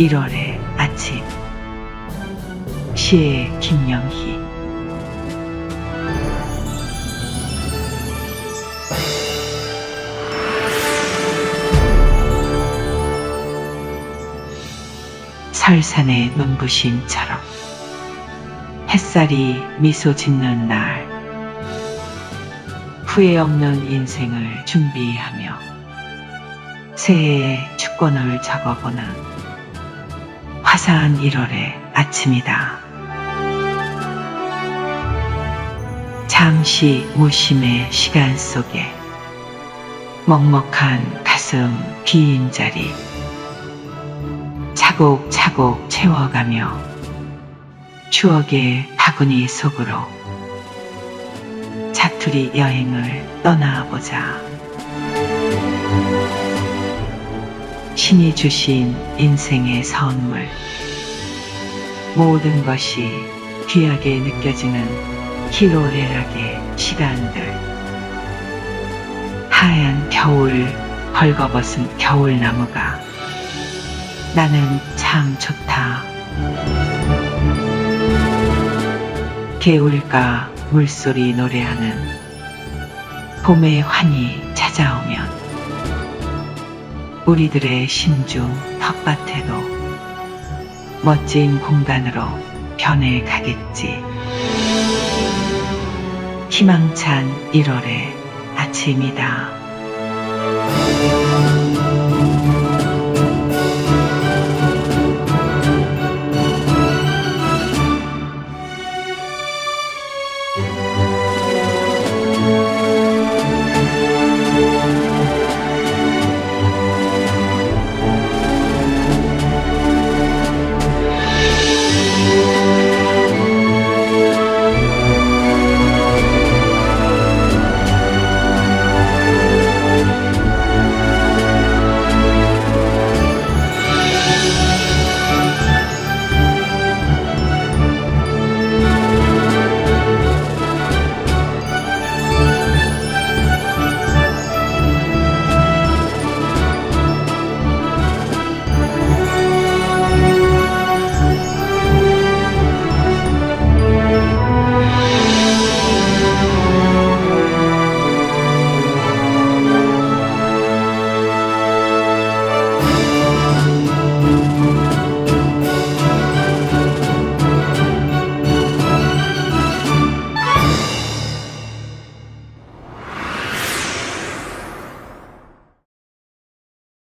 1월의 아침. 시의 김영희. 설산의 눈부심처럼 햇살이 미소 짓는 날 후회 없는 인생을 준비하며 새해의 축권을 적어보는 화사한 1월의 아침이다. 잠시 무심의 시간 속에 먹먹한 가슴 비인 자리 차곡차곡 채워가며 추억의 바구니 속으로 자투리 여행을 떠나보자. 신이 주신 인생의 선물. 모든 것이 귀하게 느껴지는 희로애락의 시간들. 하얀 겨울 벌거벗은 겨울나무가 나는 참 좋다. 개울가 물소리 노래하는 봄의 환히 찾아오면 우리들의 심중 텃밭에도 멋진 공간으로 변해 가겠지. 희망찬 1월의 아침이다.